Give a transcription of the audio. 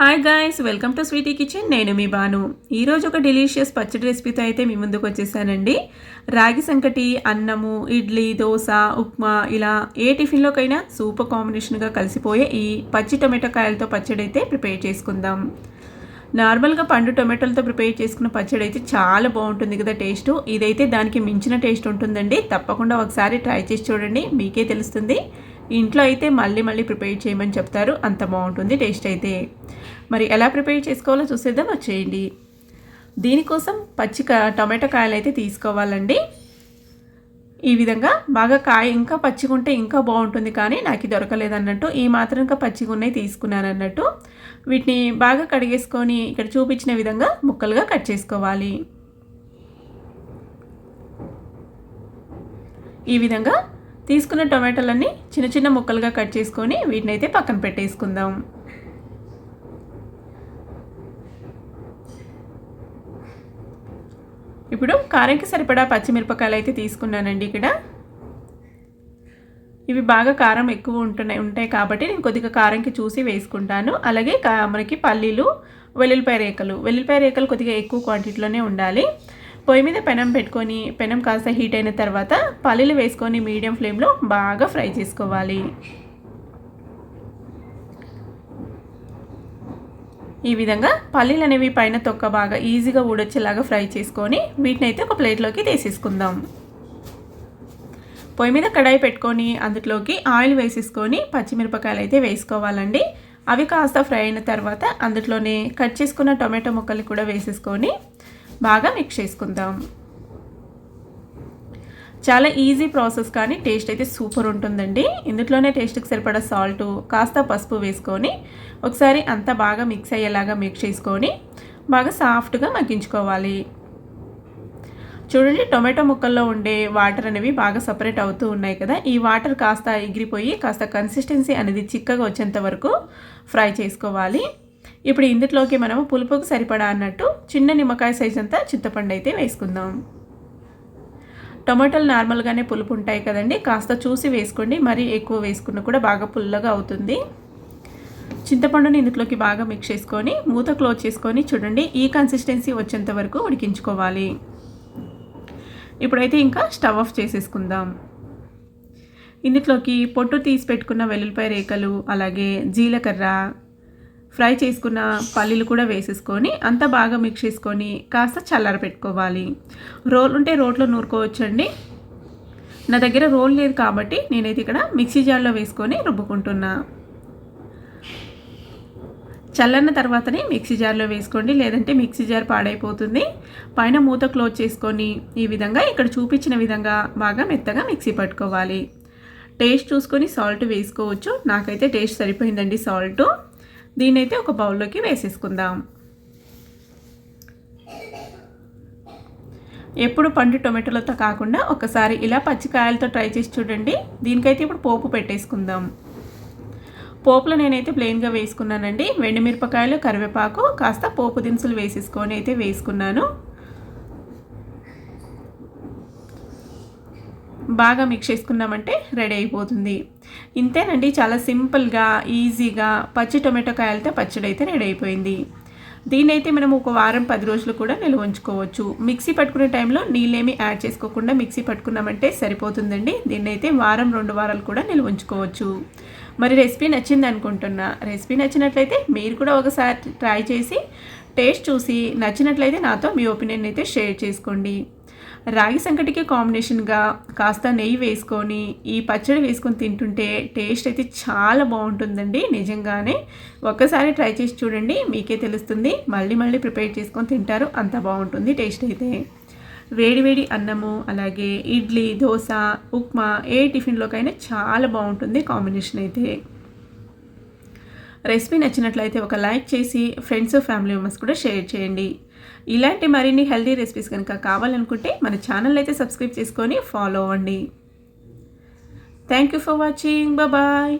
Hi guys welcome to sweety kitchen నేను మీ బాను. ఈరోజు ఒక డెలీషియస్ పచ్చడి రెసిపీతో అయితే మీ ముందుకు వచ్చేసానండి. రాగి సంకటి అన్నము ఇడ్లీ దోశ ఉప్మా ఇలా ఏ టిఫిన్లోకైనా సూపర్ కాంబినేషన్గా కలిసిపోయే ఈ పచ్చి టొమాటో కాయలతో పచ్చడి అయితే ప్రిపేర్ చేసుకుందాం. నార్మల్గా పండు టొమాటోలతో ప్రిపేర్ చేసుకున్న పచ్చడి అయితే చాలా బాగుంటుంది కదా టేస్ట్ ఇదైతే దానికి మించిన టేస్ట్ ఉంటుందండి. తప్పకుండా ఒకసారి ట్రై చేసి చూడండి. మీకే తెలుస్తుంది. ఇంట్లో అయితే మళ్ళీ మళ్ళీ ప్రిపేర్ చేయమని చెప్తారు. అంత బాగుంటుంది టేస్ట్ అయితే. మరి ఎలా ప్రిపేర్ చేసుకోవాలో చూసేద్దాం వచ్చేయండి. దీనికోసం పచ్చి టొమాటో కాయలు అయితే తీసుకోవాలండి. ఈ విధంగా బాగా కాయ ఇంకా పచ్చిగుంటే ఇంకా బాగుంటుంది కానీ నాకు దొరకలేదన్నట్టు ఈ మాత్రం ఇంకా పచ్చిగున్నవి తీసుకున్నాను అన్నట్టు వీటిని బాగా కడిగేసుకొని ఇక్కడ చూపించిన విధంగా ముక్కలుగా కట్ చేసుకోవాలి. ఈ విధంగా తీసుకున్న టొమాటోలన్నీ చిన్న చిన్న ముక్కలుగా కట్ చేసుకొని వీటిని అయితే పక్కన పెట్టేసుకుందాం. ఇప్పుడు కారంకి సరిపడా పచ్చిమిరపకాయలు అయితే తీసుకున్నానండి ఇక్కడ. ఇవి బాగా కారం ఎక్కువ ఉంటున్నాయి ఉంటాయి కాబట్టి నేను కొద్దిగా కారంకి చూసి వేసుకుంటాను. అలాగే మనకి పల్లీలు వెల్లుల్లిపాయ రేకలు. వెల్లుల్లిపాయ రేకలు కొద్దిగా ఎక్కువ క్వాంటిటీలోనే ఉండాలి. పొయ్యి మీద పెనం పెట్టుకొని పెనం కాస్త హీట్ అయిన తర్వాత పల్లీలు వేసుకొని మీడియం ఫ్లేమ్లో బాగా ఫ్రై చేసుకోవాలి. ఈ విధంగా పల్లీలు అనేవి పైన తొక్క బాగా ఈజీగా ఊడొచ్చేలాగా ఫ్రై చేసుకొని వీటిని అయితే ఒక ప్లేట్లోకి తీసేసుకుందాం. పొయ్యి మీద కడాయి పెట్టుకొని అందులోకి ఆయిల్ వేసేసుకొని పచ్చిమిరపకాయలు అయితే వేసుకోవాలండి. అవి కాస్త ఫ్రై అయిన తర్వాత అందులోనే కట్ చేసుకున్న టొమాటో ముక్కలు కూడా వేసేసుకొని బాగా మిక్స్ చేసుకుందాం. చాలా ఈజీ ప్రాసెస్ కానీ టేస్ట్ అయితే సూపర్ ఉంటుందండి. ఇందులోనే టేస్ట్కి సరిపడా సాల్ట్ కాస్త పసుపు వేసుకొని ఒకసారి అంతా బాగా మిక్స్ అయ్యేలాగా మిక్స్ చేసుకొని బాగా సాఫ్ట్గా మగ్గించుకోవాలి. చూడండి టొమాటో ముక్కల్లో ఉండే వాటర్ అనేవి బాగా సపరేట్ అవుతూ ఉన్నాయి కదా. ఈ వాటర్ కాస్త ఎగిరిపోయి కాస్త కన్సిస్టెన్సీ అనేది చిక్కగా వచ్చేంత వరకు ఫ్రై చేసుకోవాలి. ఇప్పుడు ఇందులోకి మనము పులుపుకు సరిపడా అన్నట్టు చిన్న నిమ్మకాయ సైజ్ అంతా చింతపండు అయితే వేసుకుందాం. టొమాటోలు నార్మల్గానే పులుపు ఉంటాయి కదండి కాస్త చూసి వేసుకోండి మరీ ఎక్కువ వేసుకున్న కూడా బాగా పుల్లగా అవుతుంది. చింతపండుని ఇందులోకి బాగా మిక్స్ చేసుకొని మూత క్లోజ్ చేసుకొని చూడండి ఈ కన్సిస్టెన్సీ వచ్చేంత వరకు ఉడికించుకోవాలి. ఇప్పుడైతే ఇంకా స్టవ్ ఆఫ్ చేసేసుకుందాం. ఇందులోకి పొట్టు తీసి పెట్టుకున్న వెల్లుల్లిపాయ రేఖలు అలాగే జీలకర్ర ఫ్రై చేసుకున్న పల్లీలు కూడా వేసేసుకొని అంత బాగా మిక్స్ చేసుకొని కాస్త చల్లార పెట్టుకోవాలి. రోల్ ఉంటే రోట్లో నూరుకోవచ్చండి. నా దగ్గర రోల్ లేదు కాబట్టి నేనైతే ఇక్కడ మిక్సీ జార్లో వేసుకొని రుబ్బుకుంటున్నా. చల్లన్న తర్వాతనే మిక్సీ జార్లో వేసుకోండి. లేదంటే మిక్సీ జార్ పాడైపోతుంది. పైన మూత క్లోజ్ చేసుకొని ఈ విధంగా ఇక్కడ చూపించిన విధంగా బాగా మెత్తగా మిక్సీ పట్టుకోవాలి. టేస్ట్ చూసుకొని సాల్ట్ వేసుకోవచ్చు. నాకైతే టేస్ట్ సరిపోయిందండి సాల్ట్. దీనైతే ఒక బౌల్లోకి వేసేసుకుందాం. ఎప్పుడు పండు టొమాటోలతో కాకుండా ఒకసారి ఇలా పచ్చికాయలతో ట్రై చేసి చూడండి. దీనికైతే ఇప్పుడు పోపు పెట్టేసుకుందాం. పోపులో నేనైతే ప్లెయిన్గా వేసుకున్నానండి. మిరపకాయలు కరివేపాకు కాస్త పోపు దినుసులు వేసేసుకొని అయితే వేసుకున్నాను. బాగా మిక్స్ చేసుకున్నామంటే రెడీ అయిపోతుంది. ఇంతేనండి చాలా సింపుల్గా ఈజీగా పచ్చి టొమాటో కాయలతో పచ్చడి అయితే రెడీ అయిపోయింది. దీన్ని అయితే మనం ఒక వారం పది రోజులు కూడా నిల్వ ఉంచుకోవచ్చు. మిక్సీ పట్టుకునే టైంలో నీళ్ళేమి యాడ్ చేసుకోకుండా మిక్సీ పట్టుకున్నామంటే సరిపోతుందండి. దీన్ని అయితే వారం రెండు వారాలు కూడా నిల్వ ఉంచుకోవచ్చు. మరి రెసిపీ నచ్చింది అనుకుంటున్నా. రెసిపీ నచ్చినట్లయితే మీరు కూడా ఒకసారి ట్రై చేసి టేస్ట్ చూసి నచ్చినట్లయితే నాతో మీ ఒపీనియన్ అయితే షేర్ చేసుకోండి. రాగి సంకటికి కాంబినేషన్గా కాస్త నెయ్యి వేసుకొని ఈ పచ్చడి వేసుకొని తింటుంటే టేస్ట్ అయితే చాలా బాగుంటుందండి నిజంగానే. ఒక్కసారి ట్రై చేసి చూడండి మీకే తెలుస్తుంది. మళ్ళీ మళ్ళీ ప్రిపేర్ చేసుకొని తింటారు అంత బాగుంటుంది టేస్ట్ అయితే. వేడివేడి అన్నము అలాగే ఇడ్లీ దోశ ఉప్మా ఏ టిఫిన్లోకైనా చాలా బాగుంటుంది కాంబినేషన్ అయితే. రెసిపీ నచ్చినట్లయితే ఒక లైక్ చేసి ఫ్రెండ్స్ ఫ్యామిలీ మెంబర్స్ కూడా షేర్ చేయండి. ఇలాంటి మరిన్ని హెల్దీ రెసిపీస్ కనుక కావాలనుకుంటే మన ఛానల్ అయితే సబ్స్క్రైబ్ చేసుకొని ఫాలో అవ్వండి. Thank you for watching. Bye.